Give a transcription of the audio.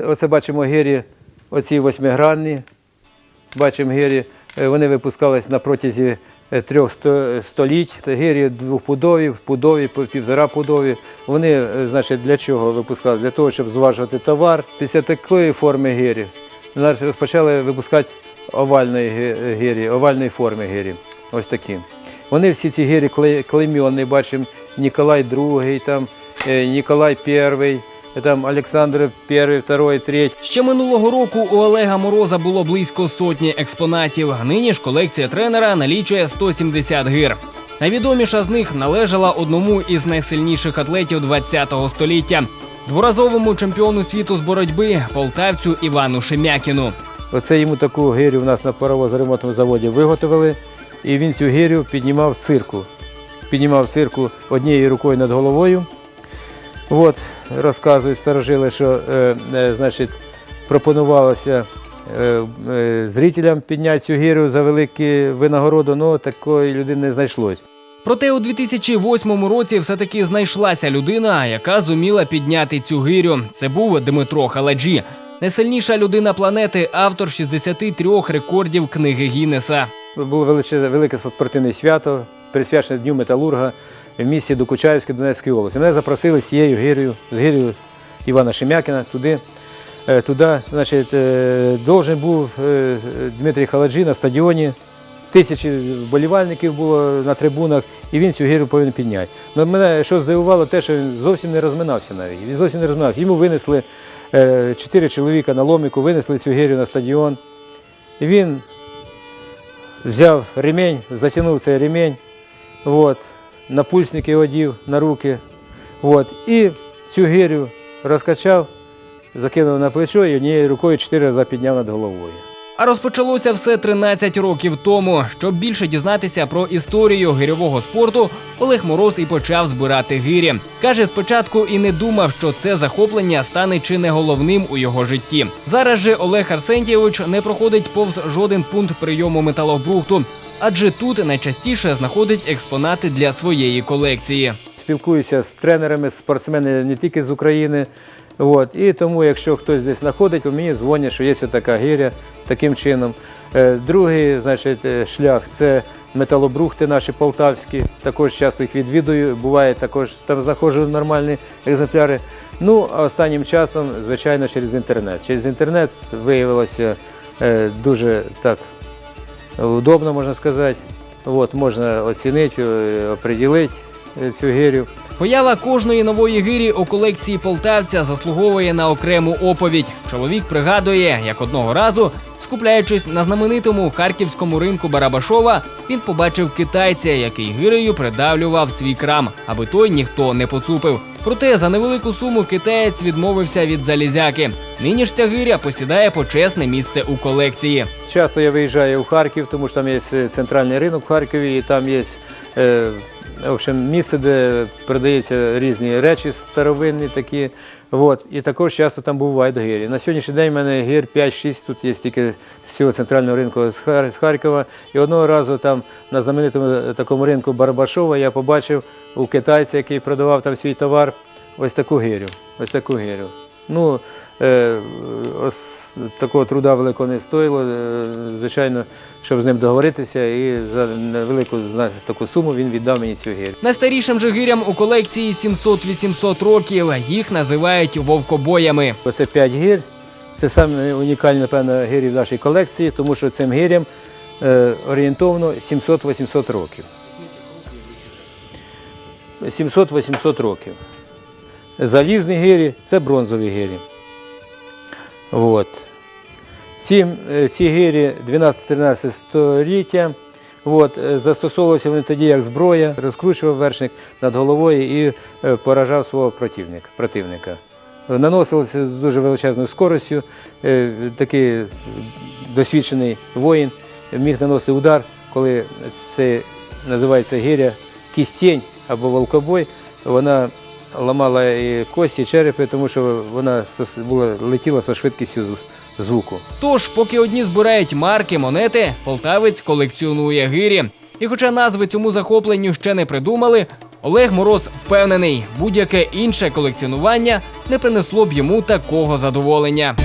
Оце бачимо гирі, оці восьмигранні. Бачимо гирі, е, вони випускались на протязі е, трьох століть. Гирі двохпудові, пудові, пів- півтора пудові. Вони, е, значить, для чого випускали? Для того, щоб зважувати товар. Після такої форми гирі розпочали випускати овальної гирі, овальної форми гирі. Ось такі. Вони всі ці гирі клей- клеймені, бачимо Ніколай II, там, Ніколай I, там Олександр I, II, III. Ще минулого року у Олега Мороза було близько сотні експонатів. Нині ж колекція тренера налічує 170 гир. Найвідоміша з них належала одному із найсильніших атлетів ХХ століття дворазовому чемпіону світу з боротьби полтавцю Івану Шемякіну. Оце йому таку гирю в нас на паровозремонтному заводі виготовили, і він цю гирю піднімав в цирку. Піднімав цирку однією рукою над головою. От, розказують старожили, що е, е, значить, пропонувалося е, е, зрителям підняти цю гирю за велику винагороду, але такої людини не знайшлось. Проте у 2008 році все-таки знайшлася людина, яка зуміла підняти цю гирю. Це був Дмитро Халаджі, найсильніша людина планети, автор 63 рекордів книги Гіннеса. Було величезне, велике спортивне свято, присвячене Дню металурга в місті Докучаївській Донецької області. Мене запросили з цією гирою, з гирою Івана Шемякіна туди. Е, Туди, значить, е, должен був е, Дмитрій Халаджі на стадіоні. Тисячі вболівальників було на трибунах, і він цю гирю повинен підняти. Но мене що здивувало, те, що він зовсім не розминався навіть. Він зовсім не розминався. Йому винесли чотири чоловіка на ломіку, винесли цю гирю на стадіон. Він взяв ремень, затягнув цей ремень, от, напульсники одів на руки, от, і цю гирю розкачав, закинув на плечо і однією рукою чотири рази підняв над головою. А розпочалося все 13 років тому. Щоб більше дізнатися про історію гирьового спорту, Олег Мороз і почав збирати гирі. Каже, спочатку і не думав, що це захоплення стане чи не головним у його житті. Зараз же Олег Арсентійович не проходить повз жоден пункт прийому металобрухту, адже тут найчастіше знаходить експонати для своєї колекції. Спілкуюся з тренерами, спортсменами не тільки з України. От, і тому, якщо хтось десь знаходить, то мені дзвонять, що є така гиря таким чином. Е, Другий значить, е, шлях це металобрухти наші полтавські. Також часто їх відвідую. Буває також там знаходжу нормальні екземпляри. Ну, а останнім часом, звичайно, через інтернет. Через інтернет виявилося е, дуже так удобно, можна сказати. От, можна оцінити, е, оприділити е, цю гирю. Поява кожної нової гирі у колекції полтавця заслуговує на окрему оповідь. Чоловік пригадує, як одного разу, скупляючись на знаменитому харківському ринку Барабашова, він побачив китайця, який гирею придавлював свій крам, аби той ніхто не поцупив. Проте за невелику суму китаєць відмовився від залізяки. Нині ж ця гиря посідає почесне місце у колекції. Часто я виїжджаю в Харків, тому що там є е, центральний ринок в Харкові, і там є е, в общем, місце, де продаються різні речі старовинні такі. От. І також часто там бувають гирі. На сьогоднішній день в мене гір 5-6, тут є тільки з цього центрального ринку з Харкова. І одного разу там на знаменитому такому ринку Барабашова я побачив у китайця, який продавав там свій товар, ось таку гирю. Ось таку гирю. Ну, е, ос, такого труда великого не стоїло. Е, звичайно, щоб з ним договоритися, і за невелику таку суму він віддав мені цю гирю. Найстарішим же гирям у колекції 700-800 років. Їх називають вовкобоями. Оце 5 гір. Це саме унікальні, напевно, гирі в нашій колекції, тому що цим гирям е, орієнтовно 700-800 років. 700-800 років. Залізні гирі це бронзові гирі. От. Ці, е, ці гирі 12-13 століття. От, е, застосовувалися вони тоді як зброя, розкручував вершник над головою і е, поражав свого противника. противника. Наносилося з дуже величезною скоростю. Такий досвідчений воїн міг наносити удар, коли це називається гиря кістень або волкобой. Вона ламала і кості, і черепи, тому що вона була, летіла зі швидкістю звуку. Тож, поки одні збирають марки, монети, полтавець колекціонує гирі. І хоча назви цьому захопленню ще не придумали, Олег Мороз впевнений, будь-яке інше колекціонування не принесло б йому такого задоволення.